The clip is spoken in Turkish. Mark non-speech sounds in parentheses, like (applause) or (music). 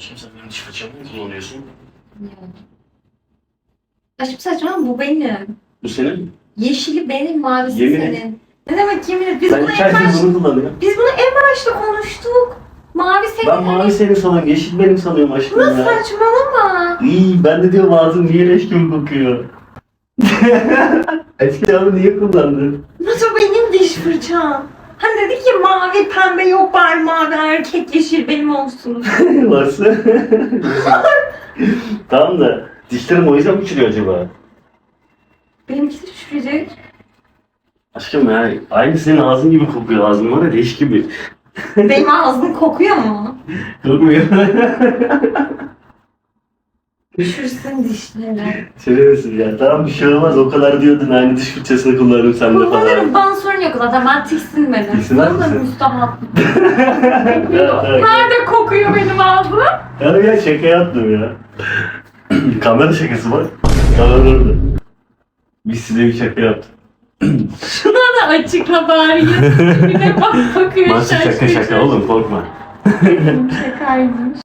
Şimdi sen benim diş fırçamı mı kullanıyorsun? Aşkım saçmalama bu benim. Bu senin. Yeşili benim, mavisi Yemin et. senin. Ne demek yemin et? Biz ben bunu iki en aydır baş... bunu kullanıyorum. Biz bunu en başta konuştuk. Mavi senin. Ben mavi senin sanıyorum, yeşil benim sanıyorum aşkım Nasıl ya. saçmalama? İyi, ben de diyorum ağzım niye leş gibi kokuyor. (laughs) Eski abi niye kullandın? Nasıl benim diş fırçam? Hani dedik ya mavi pembe yok bari mavi erkek yeşil benim olsun. (laughs) Varsa. (laughs) tamam da dişlerim o yüzden mi çürüyor acaba? Benimki de çürüyecek. Aşkım ya aynı senin ağzın gibi kokuyor. Ağzın var ya leş gibi. Benim (laughs) ağzım kokuyor mu? Kokmuyor. Üşürsün dişleri. Söylemesin ya. Tamam bir şey olmaz. O kadar diyordun aynı diş fırçasını kullanırım sende Kullanırım falan. yok zaten ben tiksinmedim. Tiksinmez Bana da misin? müstahap. (laughs) Nerede kokuyor benim ağzım? ya, ya şaka yaptım ya. Kamera şakası bak. Kamera orada. Biz size bir şaka yaptık. Şuna da açıkla bari. (laughs) Bir de bak bakıyor Nasıl şaka şaka oğlum korkma. Şakaymış.